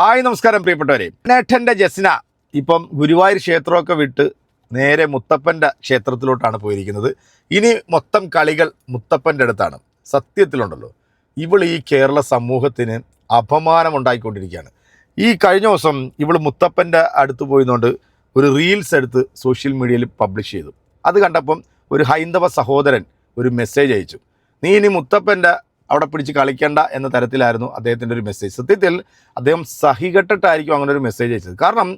Hi നമസ്കാരം പ്രിയപ്പെട്ടവരെ. നേട്ടന്റെ ജസ്ന ഇപ്പം ഗുരുവായൂർ ക്ഷേത്രമൊക്കെ വിട്ട് നേരെ മുത്തപ്പന്റെ ക്ഷേത്രത്തിലോട്ടാണ് പോയിരിക്കുന്നത്. ഇനി മൊത്തം കളികൾ മുത്തപ്പന്റെ അടുത്താണ്. സത്യത്തിലുണ്ടല്ലോ ഇവൾ ഈ കേരള സമൂഹത്തിന് അപമാനമുണ്ടായിക്കൊണ്ടിരിക്കുകയാണ്. ഈ കഴിഞ്ഞ ദിവസം ഇവൾ മുത്തപ്പന്റെ അടുത്ത് പോയതുകൊണ്ട് ഒരു റീൽസ് എടുത്ത് സോഷ്യൽ മീഡിയയിൽ പബ്ലിഷ് ചെയ്തു. അത് കണ്ടപ്പം ഒരു ഹൈന്ദവ സഹോദരൻ ഒരു മെസ്സേജ് അയച്ചു. നീ ഇനി മുത്തപ്പന്റെ അവിടെ പിടിച്ച് കളിക്കേണ്ട എന്ന തരത്തിലായിരുന്നു അദ്ദേഹത്തിന്റെ ഒരു മെസ്സേജ് സത്യത്തിൽ അദ്ദേഹം സഹികെട്ടിട്ടായിരിക്കും അങ്ങനെ ഒരു മെസ്സേജ് അയച്ചത്. കാരണം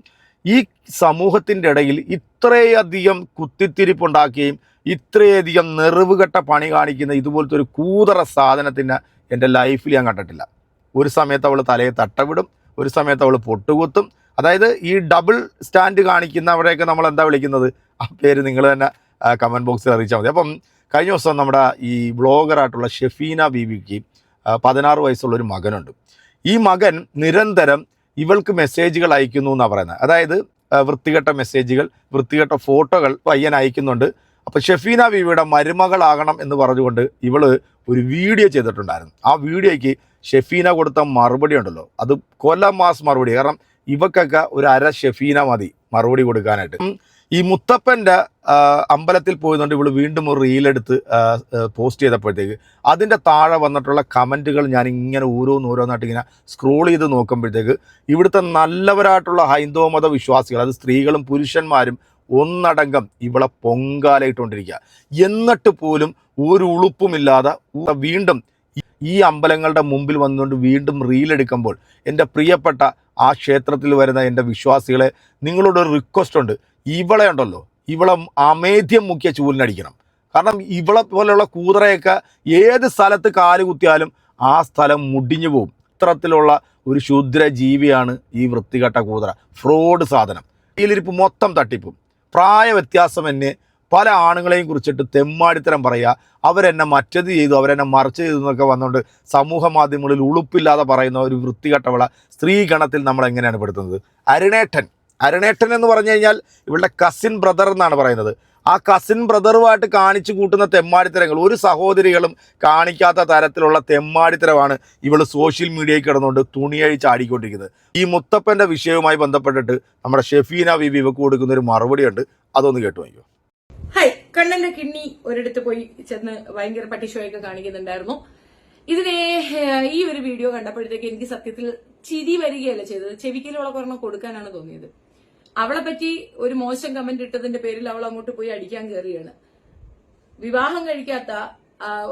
ഈ സമൂഹത്തിന്റെ ഇടയിൽ ഇത്രയധികം കുത്തിത്തിരിപ്പുണ്ടാക്കുകയും ഇത്രയധികം നെറിവുകെട്ട പണി കാണിക്കുന്ന ഇതുപോലത്തെ ഒരു കൂതറ സാധനത്തിന് എന്റെ ലൈഫിൽ ഞാൻ കണ്ടിട്ടില്ല. ഒരു സമയത്ത് അവൾ തലയെ തട്ടവിടും ഒരു സമയത്ത് അവൾ പൊട്ടുകുത്തും. അതായത് ഈ ഡബിൾ സ്റ്റാൻഡ് കാണിക്കുന്നവരെയൊക്കെ നമ്മൾ എന്താ വിളിക്കുന്നത്? ആ പേര് നിങ്ങൾ തന്നെ കമന്റ് ബോക്സിൽ അറിയിച്ചാൽ മതി. അപ്പം കഴിഞ്ഞ ദിവസം നമ്മുടെ ഈ ബ്ലോഗറായിട്ടുള്ള ഷെഫീന ബീവിക്ക് പതിനാറ് വയസ്സുള്ള ഒരു മകനുണ്ട്. ഈ മകൻ നിരന്തരം ഇവൾക്ക് മെസ്സേജുകൾ അയക്കുന്നു എന്നാണ് പറയുന്നത്. അതായത് വൃത്തികെട്ട മെസ്സേജുകൾ വൃത്തികെട്ട ഫോട്ടോകൾ പയ്യൻ അയക്കുന്നുണ്ട്. അപ്പോൾ ഷെഫീന ബീവിയുടെ മരുമകളാകണം എന്ന് പറഞ്ഞുകൊണ്ട് ഇവൾ ഒരു വീഡിയോ ചെയ്തിട്ടുണ്ടായിരുന്നു. ആ വീഡിയോയ്ക്ക് ഷെഫീന കൊടുത്ത മറുപടി ഉണ്ടല്ലോ. അത് കൊല്ലം മാസ് മറുപടി. കാരണം ഇവക്കൊക്കെ ഒരു അര ഷെഫീന മതി മറുപടി കൊടുക്കാനായിട്ട്. ഈ മുത്തപ്പന്റെ അമ്പലത്തിൽ പോയതുകൊണ്ട് ഇവൾ വീണ്ടും ഒരു റീലെടുത്ത് പോസ്റ്റ് ചെയ്തപ്പോഴത്തേക്ക് അതിന്റെ താഴെ വന്നിട്ടുള്ള കമന്റുകൾ ഞാൻ ഇങ്ങനെ ഓരോന്ന് ഓരോന്നായിട്ട് ഇങ്ങനെ സ്ക്രോൾ ചെയ്ത് നോക്കുമ്പോഴത്തേക്ക് ഇവിടുത്തെ നല്ലവരായിട്ടുള്ള ഹൈന്ദവ മത വിശ്വാസികൾ അത് സ്ത്രീകളും പുരുഷന്മാരും ഒന്നടങ്കം ഇവളെ പൊങ്കാലയിട്ടുകൊണ്ടിരിക്കുക എന്നിട്ട് പോലും ഒരു ഉളുപ്പുമില്ലാതെ വീണ്ടും ഈ- അമ്പലങ്ങളുടെ മുമ്പിൽ വന്നുകൊണ്ട് വീണ്ടും റീലെടുക്കുമ്പോൾ എന്റെ പ്രിയപ്പെട്ട ആ ക്ഷേത്രത്തിൽ വരുന്ന എന്റെ വിശ്വാസികളെ നിങ്ങളോട് ഒരു റിക്വസ്റ്റ് ഉണ്ട്. ഇവളെ ഉണ്ടല്ലോ. ഇവളെ അമേധ്യം മുക്കിയ ചൂലിനടിക്കണം കാരണം ഇവളെ പോലെയുള്ള കൂതറയൊക്കെ ഏത് സ്ഥലത്ത് കാൽ കുത്തിയാലും ആ സ്ഥലം മുടിഞ്ഞു പോകും. ഇത്തരത്തിലുള്ള ഒരു ശുദ്ര ജീവിയാണ് ഈ വൃത്തികെട്ട കൂതറ. ഫ്രോഡ് സാധനം. ഇതിലിരിപ്പ് മൊത്തം തട്ടിപ്പും. പ്രായ വ്യത്യാസം എന്നെ പല ആണുങ്ങളെയും കുറിച്ചിട്ട് തെമ്മാടിത്തരം പറയുക. അവരെന്നെ മറ്റത് ചെയ്തു അവരെന്നെ മറിച്ച് ചെയ്തു എന്നൊക്കെ വന്നുകൊണ്ട് സമൂഹ മാധ്യമങ്ങളിൽ ഉളുപ്പില്ലാതെ പറയുന്ന ഒരു വൃത്തികെട്ടവള സ്ത്രീഗണത്തിൽ നമ്മൾ എങ്ങനെയാണ് പെടുത്തുന്നത്? അരുണേട്ടൻ. അരുണേട്ടൻ എന്ന് പറഞ്ഞു കഴിഞ്ഞാൽ ഇവളുടെ കസിൻ ബ്രദർ എന്നാണ് പറയുന്നത്. ആ കസിൻ ബ്രദറുമായിട്ട് കാണിച്ചു കൂട്ടുന്ന തെമ്മാടിത്തരങ്ങൾ ഒരു സഹോദരികളും കാണിക്കാത്ത തരത്തിലുള്ള തെമ്മാടിത്തരമാണ് ഇവൾ സോഷ്യൽ മീഡിയയിൽ കിടന്നുകൊണ്ട് തുണിയഴി ചാടിക്കൊണ്ടിരിക്കുന്നത് ഈ മുത്തപ്പന്റെ വിഷയവുമായി ബന്ധപ്പെട്ടിട്ട് നമ്മുടെ ഷെഫീന ബിബി ഇവക്ക് കൊടുക്കുന്ന ഒരു മറുപടിയുണ്ട്. അതൊന്ന് കേട്ടു ഹായ് കണ്ണന്റെ കിഡ്നി ഒരിടത്ത് പോയി ചെന്ന് ഭയങ്കര പട്ടിഷോയൊക്കെ കാണിക്കുന്നുണ്ടായിരുന്നു. ഇതിനെ ഈ ഒരു വീഡിയോ കണ്ടപ്പോഴത്തേക്ക് എനിക്ക് സത്യത്തിൽ ചിരി വരികയല്ല ചെയ്തത്. ചെവിക്കൽ ഒരെണ്ണം കൊടുക്കാനാണ് തോന്നിയത്. അവളെ പറ്റി ഒരു മോശം കമന്റ് ഇട്ടതിന്റെ പേരിൽ അവൾ അങ്ങോട്ട് പോയി അടിക്കാൻ കയറിയാണ് വിവാഹം കഴിക്കാത്ത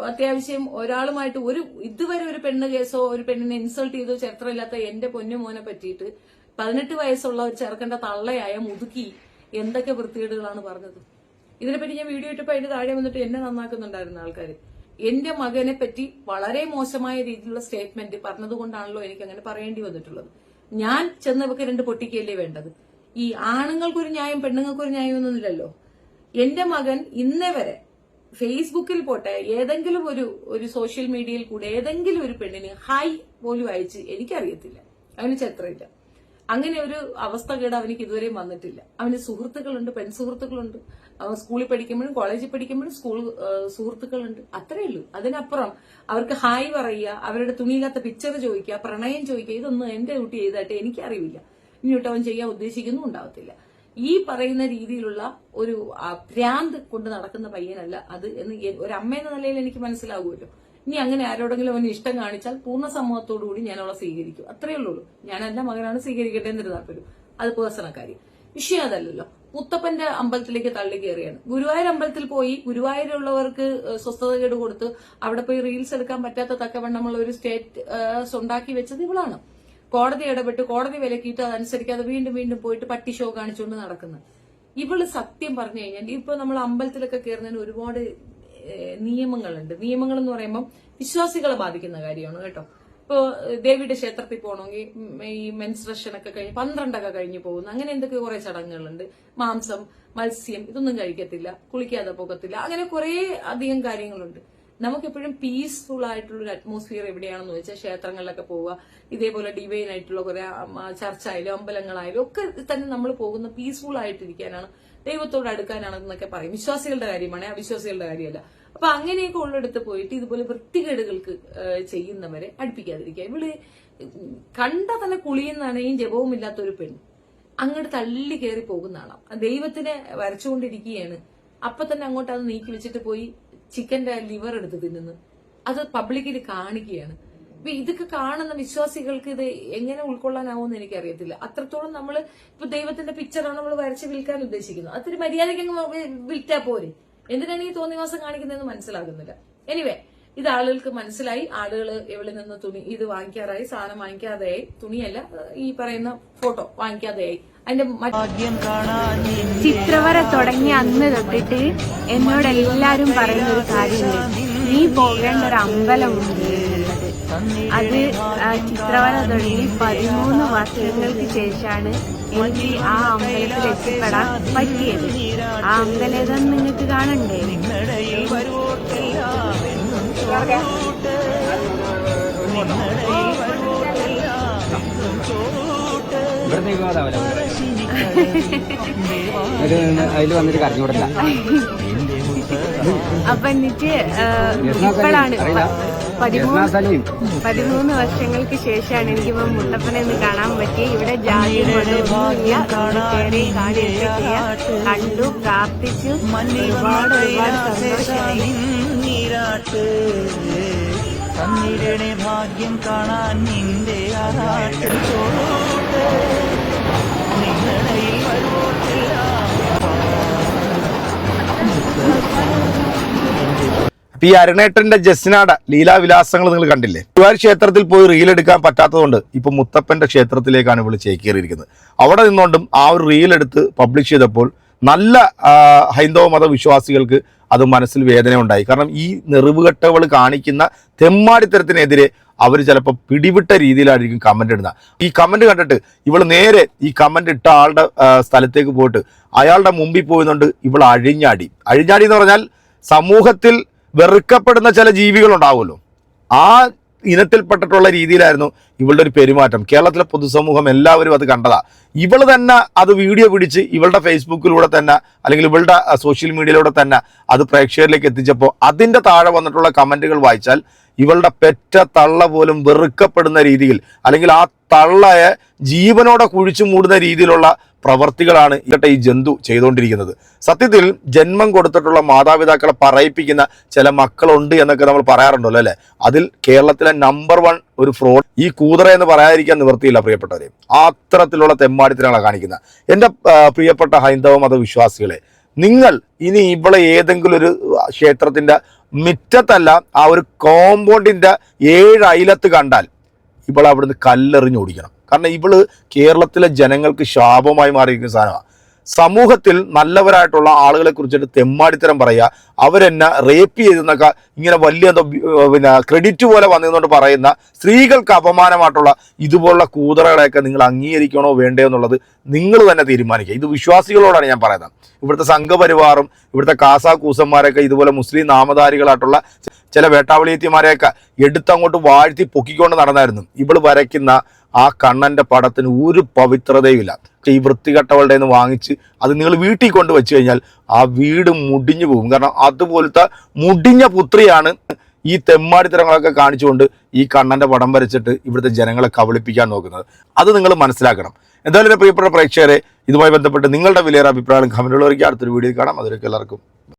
അത്യാവശ്യം ഒരാളുമായിട്ട് ഒരു ഇതുവരെ ഒരു പെണ്ണ് കേസോ ഒരു പെണ്ണിനെ ഇൻസൾട്ട് ചെയ്തോ ചരിത്രമില്ലാത്ത എന്റെ പൊന്നു മോനെ പറ്റിയിട്ട് പതിനെട്ട് വയസ്സുള്ള ഒരു ചെറുക്കന്റെ തള്ളയായ മുതുക്കി എന്തൊക്കെ വൃത്തികേടുകളാണ് പറഞ്ഞത്? ഇതിനെപ്പറ്റി ഞാൻ വീഡിയോ ഇട്ടപ്പോൾ അതിന്റെ താഴെ വന്നിട്ട് എന്നെ നന്നാക്കുന്നുണ്ടായിരുന്ന ആൾക്കാർ എന്റെ മകനെ പറ്റി വളരെ മോശമായ രീതിയിലുള്ള സ്റ്റേറ്റ്മെന്റ് പറഞ്ഞതുകൊണ്ടാണല്ലോ എനിക്ക് അങ്ങനെ പറയേണ്ടി വന്നിട്ടുള്ളത്. ഞാൻ ചെന്നവർക്ക് രണ്ട് പൊട്ടിക്കല്ലേ വേണ്ടത്? ഈ ആണുങ്ങൾക്കൊരു ന്യായം പെണ്ണുങ്ങൾക്കൊരു ന്യായം ഒന്നുമില്ലല്ലോ. എന്റെ മകൻ ഇന്നേ വരെ ഫേസ്ബുക്കിൽ പോട്ടെ ഏതെങ്കിലും ഒരു ഒരു സോഷ്യൽ മീഡിയയിൽ കൂടെ ഏതെങ്കിലും ഒരു പെണ്ണിന് ഹായ് പോലും അയച്ച് എനിക്കറിയത്തില്ല. അതിന് ചരിത്രമില്ല. അങ്ങനെ ഒരു അവസ്ഥ കേട് അവനിക്ക് ഇതുവരെയും വന്നിട്ടില്ല. അവന് സുഹൃത്തുക്കളുണ്ട് പെൺ സുഹൃത്തുക്കളുണ്ട് അവൻ സ്കൂളിൽ പഠിക്കുമ്പോഴും കോളേജിൽ പഠിക്കുമ്പോഴും സ്കൂൾ സുഹൃത്തുക്കളുണ്ട്. അത്രയേ ഉള്ളൂ. അതിനപ്പുറം അവർക്ക് ഹായ് പറയുക അവരുടെ തുണിയില്ലാത്ത പിക്ചർ ചോദിക്കുക പ്രണയം ചോദിക്കുക ഇതൊന്നും എന്റെ കുട്ടി ചെയ്തായിട്ട് എനിക്കറിയില്ല ഇനിയോട്ട് അവൻ ചെയ്യാൻ ഉദ്ദേശിക്കുന്നു ഉണ്ടാവത്തില്ല. ഈ പറയുന്ന രീതിയിലുള്ള ഒരു ഭ്രാന്ത് കൊണ്ട് നടക്കുന്ന പയ്യനല്ല അത് എന്ന് ഒരു അമ്മ എന്ന നിലയിൽ എനിക്ക് മനസ്സിലാവുമല്ലോ. ഇനി അങ്ങനെ ആരോടെങ്കിലും അവന് ഇഷ്ടം കാണിച്ചാൽ പൂർണ സമ്മതത്തോടു കൂടി ഞാൻ അവളെ സ്വീകരിക്കും. അത്രയേ ഉള്ളൂ. ഞാൻ എന്റെ മകനാണ് സ്വീകരിക്കട്ടെ എന്നൊരു താല്പര്യം അത് പേഴ്സണൽ കാര്യം. വിഷയം അതല്ലല്ലോ. മുത്തപ്പന്റെ അമ്പലത്തിലേക്ക് തള്ളി കയറിയാണ്. ഗുരുവായൂർ അമ്പലത്തിൽ പോയി ഗുരുവായൂരുള്ളവർക്ക് സ്വസ്ഥത കേട് കൊടുത്ത് അവിടെ പോയി റീൽസ് എടുക്കാൻ പറ്റാത്ത തക്കവണ്ണമുള്ള ഒരു സ്റ്റേറ്റ് ഉണ്ടാക്കി വെച്ചത് ഇവളാണ്. കോടതി ഇടപെട്ട് കോടതി വിലക്കിയിട്ട് അതനുസരിക്കാതെ വീണ്ടും വീണ്ടും പോയിട്ട് പട്ടി ഷോ കാണിച്ചുകൊണ്ട് നടക്കുന്നത്. ഇവൾ സത്യം പറഞ്ഞു കഴിഞ്ഞാൽ ഇപ്പൊ നമ്മൾ അമ്പലത്തിലൊക്കെ കയറുന്നതിന് ഒരുപാട് നിയമങ്ങളുണ്ട്. നിയമങ്ങൾ എന്ന് പറയുമ്പോൾ വിശ്വാസികളെ ബാധിക്കുന്ന കാര്യമാണ് കേട്ടോ. ഇപ്പോ ദേവിയുടെ ക്ഷേത്രത്തിൽ പോകണമെങ്കിൽ ഈ മെൻസ്ട്രേഷൻ ഒക്കെ കഴിഞ്ഞ് പന്ത്രണ്ടൊക്കെ കഴിഞ്ഞ് പോകുന്നു. അങ്ങനെ എന്തൊക്കെ കുറെ ചടങ്ങുകളുണ്ട്. മാംസം മത്സ്യം ഇതൊന്നും കഴിക്കത്തില്ല. കുളിക്കാതെ പോകത്തില്ല. അങ്ങനെ കുറെ അധികം കാര്യങ്ങളുണ്ട്. നമുക്കെപ്പോഴും പീസ്ഫുൾ ആയിട്ടുള്ള ഒരു അറ്റ്മോസ്ഫിയർ എവിടെയാണെന്ന് വെച്ചാൽ ക്ഷേത്രങ്ങളിലൊക്കെ പോവുക. ഇതേപോലെ ഡിവൈൻ ആയിട്ടുള്ള കുറെ ചർച്ച ആയാലും അമ്പലങ്ങളായാലും ഒക്കെ തന്നെ നമ്മൾ പോകുന്ന പീസ്ഫുൾ ആയിട്ടിരിക്കാനാണ്. ദൈവത്തോട് അടുക്കാനാണ് എന്നൊക്കെ പറയും. വിശ്വാസികളുടെ കാര്യമാണ് അവിശ്വാസികളുടെ കാര്യമല്ല. അപ്പൊ അങ്ങനെയൊക്കെ ഉള്ളിടത്ത് പോയിട്ട് ഇതുപോലെ വൃത്തികേടുകൾക്ക് ചെയ്യുന്നവരെ അടുപ്പിക്കാതിരിക്കുക. ഇവൾ കണ്ട തന്നെ കുളിയെന്നാണെങ്കിൽ ജപവും ഇല്ലാത്ത ഒരു പെണ്ണ്. അങ്ങോട്ട് തള്ളി കയറി പോകുന്ന ആളാം. ദൈവത്തിനെ വരച്ചുകൊണ്ടിരിക്കുകയാണ്. അപ്പൊ തന്നെ അങ്ങോട്ട് അത് നീക്കി വെച്ചിട്ട് പോയി ചിക്കന്റെ ലിവർ എടുത്ത് തിന്നുന്നു. അത് പബ്ലിക്കിൽ കാണിക്കുകയാണ്. അപ്പൊ ഇതൊക്കെ കാണുന്ന വിശ്വാസികൾക്ക് ഇത് എങ്ങനെ ഉൾക്കൊള്ളാനാവുമെന്ന് എനിക്കറിയത്തില്ല. അത്രത്തോളം നമ്മൾ ഇപ്പൊ ദൈവത്തിന്റെ പിക്ചറാണ് നമ്മൾ വരച്ച് വിൽക്കാൻ ഉദ്ദേശിക്കുന്നത് അതൊരു മര്യാദയ്ക്ക് വിൽറ്റാ പോരെ. എന്തിനാണ് ഈ തോന്നിവാസം കാണിക്കുന്നതെന്ന് മനസ്സിലാകുന്നില്ല. എനിവേ ഇത് ആളുകൾക്ക് മനസ്സിലായി. ആളുകൾ എവിടെ നിന്ന് തുണി ഇത് വാങ്ങിക്കാറായി സാധനം വാങ്ങിക്കാതെയായി. തുണിയല്ല ഈ പറയുന്ന ഫോട്ടോ വാങ്ങിക്കാതെയായി. അതിന്റെ ചിത്രവര തുടങ്ങി അന്ന് തൊട്ടിട്ട് എന്നോട് എല്ലാരും പറയുന്ന ഒരു കാര്യമുണ്ട്. നീ പോകേണ്ട ഒരു അമ്പലമുണ്ട് അത് ആ ചിത്രവര തുടങ്ങി പതിമൂന്ന് വർഷങ്ങൾക്ക് ശേഷമാണ് എനിക്ക് ആ അമ്പലത്തിൽ എത്തിപ്പെടാൻ പറ്റിയത്. ആ അമ്പലം നിങ്ങൾക്ക് കാണണ്ടേ? നിങ്ങളുടെ അതിൽ വന്നിട്ട് കരഞ്ഞുകൂടില്ല അപ്പൊ എന്നിട്ട് പതിമൂന്ന് വർഷങ്ങൾക്ക് ശേഷമാണ് എനിക്കിപ്പോ മുത്തപ്പനെ ഒന്ന് കാണാൻ പറ്റി ഇവിടെ ജാതി കണ്ടു പ്രാർത്ഥിച്ചു. ഒരുപാട് ഒരുപാട് സന്തോഷമായി. തന്നിരുടെ ഭാഗ്യം കാണാൻ നിന്റെ ആറാട്ട് ചോട്ട്. നിങ്ങളയിൽ വരുവോട്ടില്ല അപ്പൊ ഈ അരുണേട്ടന്റെ ജസ്നാട ലീലാവിലാസങ്ങൾ നിങ്ങൾ കണ്ടില്ലേ? ഗുരുവായൂർ ക്ഷേത്രത്തിൽ പോയി റീൽ എടുക്കാൻ പറ്റാത്തതുകൊണ്ട് ഇപ്പൊ മുത്തപ്പന്റെ ക്ഷേത്രത്തിലേക്കാണ് ഇവൾ ചേക്കേറിയിരിക്കുന്നത്. അവിടെ നിന്നുകൊണ്ടും ആ ഒരു റീൽ എടുത്ത് പബ്ലിഷ് ചെയ്തപ്പോൾ നല്ല ഹൈന്ദവ മത വിശ്വാസികൾക്ക് അത് മനസ്സിൽ വേദന ഉണ്ടായി കാരണം ഈ നെറിവുകെട്ടവൾ കാണിക്കുന്ന തെമ്മാടിത്തരത്തിനെതിരെ അവർ ചിലപ്പോൾ പിടിവിട്ട രീതിയിലായിരിക്കും കമന്റ് ഇടുന്നത്. ഈ കമന്റ് കണ്ടിട്ട് ഇവൾ നേരെ ഈ കമന്റ് ഇട്ട ആളുടെ സ്ഥലത്തേക്ക് പോയിട്ട് അയാളുടെ മുമ്പിൽ പോയതുകൊണ്ട് ഇവൾ അഴിഞ്ഞാടി. അഴിഞ്ഞാടി എന്ന് പറഞ്ഞാൽ സമൂഹത്തിൽ വെറുക്കപ്പെടുന്ന ചില ജീവികളുണ്ടാവുമല്ലോ. ആ ഇനത്തിൽപ്പെട്ടിട്ടുള്ള രീതിയിലായിരുന്നു ഇവളുടെ ഒരു പെരുമാറ്റം. കേരളത്തിലെ പൊതുസമൂഹം എല്ലാവരും അത് കണ്ടതാ. ഇവൾ തന്നെ അത് വീഡിയോ പിടിച്ച് ഇവളുടെ ഫേസ്ബുക്കിലൂടെ തന്നെ അല്ലെങ്കിൽ ഇവളുടെ സോഷ്യൽ മീഡിയയിലൂടെ തന്നെ അത് പ്രേക്ഷകരിലേക്ക് എത്തിച്ചപ്പോൾ അതിന്റെ താഴെ വന്നിട്ടുള്ള കമന്റുകൾ വായിച്ചാൽ ഇവളുടെ പെറ്റ തള്ള പോലും വെറുക്കപ്പെടുന്ന രീതിയിൽ അല്ലെങ്കിൽ ആ തള്ളയെ ജീവനോടെ കുഴിച്ചു മൂടുന്ന രീതിയിലുള്ള പ്രവർത്തികളാണ് ഇവട്ടെ ഈ ജന്തു ചെയ്തുകൊണ്ടിരിക്കുന്നത്. സത്യത്തിൽ ജന്മം കൊടുത്തിട്ടുള്ള മാതാപിതാക്കളെ പറയിപ്പിക്കുന്ന ചില മക്കളുണ്ട് എന്നൊക്കെ നമ്മൾ പറയാറുണ്ടല്ലോ അല്ലേ? അതിൽ കേരളത്തിലെ നമ്പർ വൺ ഒരു ഫ്രോഡ് ഈ കൂതറ എന്ന് പറയാതിരിക്കാൻ നിവൃത്തിയില്ല പ്രിയപ്പെട്ടവരെ. ആ അത്തരത്തിലുള്ള തെമ്മാടിത്തരങ്ങളാണ് കാണിക്കുന്നത്. എന്റെ പ്രിയപ്പെട്ട ഹൈന്ദവ മതവിശ്വാസികളെ നിങ്ങൾ ഇനി ഇവിടെ ഏതെങ്കിലും ഒരു ക്ഷേത്രത്തിന്റെ മിറ്റത്തല്ല ആ ഒരു കോമ്പൗണ്ടിന്റെ ഏഴ് അയലത്ത് കണ്ടാൽ ഇവൾ അവിടുന്ന് കല്ലെറിഞ്ഞ് ഓടിക്കണം. കാരണം ഇവൾ കേരളത്തിലെ ജനങ്ങൾക്ക് ശാപമായി മാറിയിരിക്കുന്ന സാധനമാണ്. സമൂഹത്തിൽ നല്ലവരായിട്ടുള്ള ആളുകളെ കുറിച്ചിട്ട് തെമ്മാടിത്തരം പറയുക. അവരെന്നെ റേപ്പ് ചെയ്തെന്നൊക്കെ ഇങ്ങനെ വലിയ പിന്നെ ക്രെഡിറ്റ് പോലെ വന്നതുകൊണ്ട് പറയുന്ന സ്ത്രീകൾക്ക് അപമാനമായിട്ടുള്ള ഇതുപോലുള്ള കൂതറകളെയൊക്കെ നിങ്ങൾ അംഗീകരിക്കണോ വേണ്ടയോ എന്നുള്ളത് നിങ്ങൾ തന്നെ തീരുമാനിക്കുക. ഇത് വിശ്വാസികളോടാണ് ഞാൻ പറയുന്നത്. ഇവിടുത്തെ സംഘപരിവാറും ഇവിടുത്തെ കാസാ കൂസന്മാരൊക്കെ ഇതുപോലെ മുസ്ലിം നാമധാരികളായിട്ടുള്ള ചില വേട്ടാവളിയത്തിമാരെയൊക്കെ എടുത്തങ്ങോട്ട് വാഴ്ത്തി പൊക്കിക്കൊണ്ട് നടന്നായിരുന്നു. ഇവൾ വരയ്ക്കുന്ന ആ കണ്ണന്റെ പടത്തിന് ഒരു പവിത്രതയുമില്ല. ഈ വൃത്തികെട്ടവളുടെ നിന്ന് വാങ്ങിച്ച് അത് നിങ്ങൾ വീട്ടിൽ കൊണ്ട് വെച്ച് കഴിഞ്ഞാൽ ആ വീട് മുടിഞ്ഞു പോകും. കാരണം അതുപോലത്തെ മുടിഞ്ഞ പുത്രിയാണ് ഈ തെമ്മാടിത്തരങ്ങളൊക്കെ കാണിച്ചുകൊണ്ട് ഈ കണ്ണന്റെ പടം വരച്ചിട്ട് ഇവിടുത്തെ ജനങ്ങളെ കബളിപ്പിക്കാൻ നോക്കുന്നത്. അത് നിങ്ങൾ മനസ്സിലാക്കണം. എന്തായാലും പ്രിയപ്പെട്ട പ്രേക്ഷകരെ ഇതുമായി ബന്ധപ്പെട്ട് നിങ്ങളുടെ വിലയേറെ അഭിപ്രായം കമന്റുകൾ അടുത്തൊരു വീഡിയോയിൽ കാണാം. അതിലേക്ക് എല്ലാവർക്കും